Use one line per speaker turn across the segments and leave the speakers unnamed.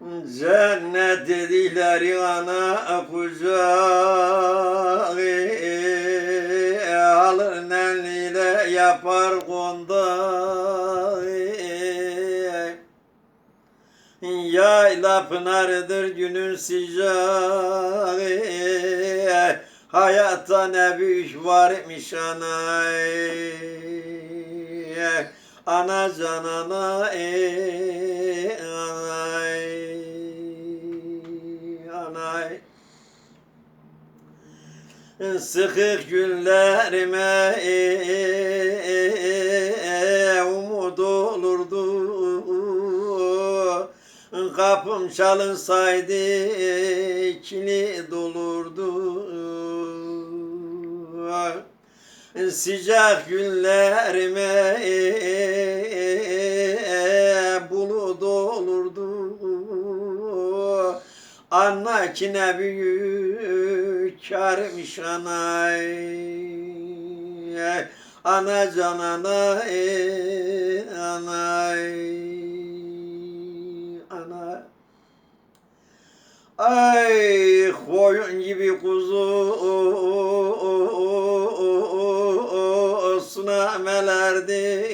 Cennet dediler ana kucağı Alır nenliyle yapar kondağı Yayla pınarıdır günün sıcağı Hayatta ne büyük varmış anay Ana canana ey Sıkık günlerime umut olurdu. Kapım çalınsaydı kilit olurdu Sıcak günlerime bulut olurdu. Anla ki ne büyük karmış anay Ana canana ey anay. Ana. Ay koyun gibi kuzu sunamelerdi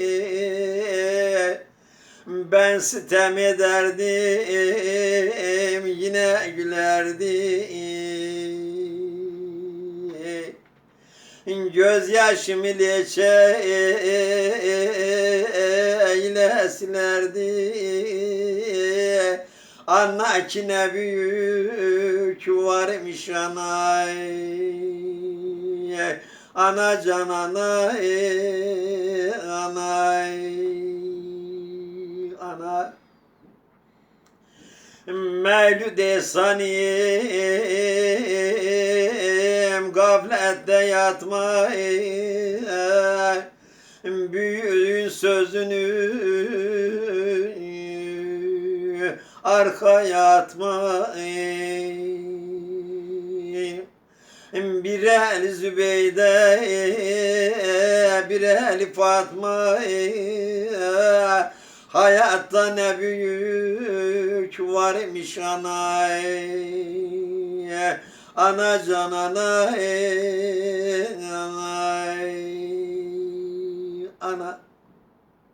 ben sitem ederdim yine gülerdi Gözyaşımı leçe ile silerdi Anna ki ne büyük varmış anay. Ana canana anay Ana. Mevlüt esanim Gaflette yatma Büyüğün sözünü Arkaya atma bir el Zübeyde bir el Fatma Hayatta ne büyük varmış anay Ana canana anay Ana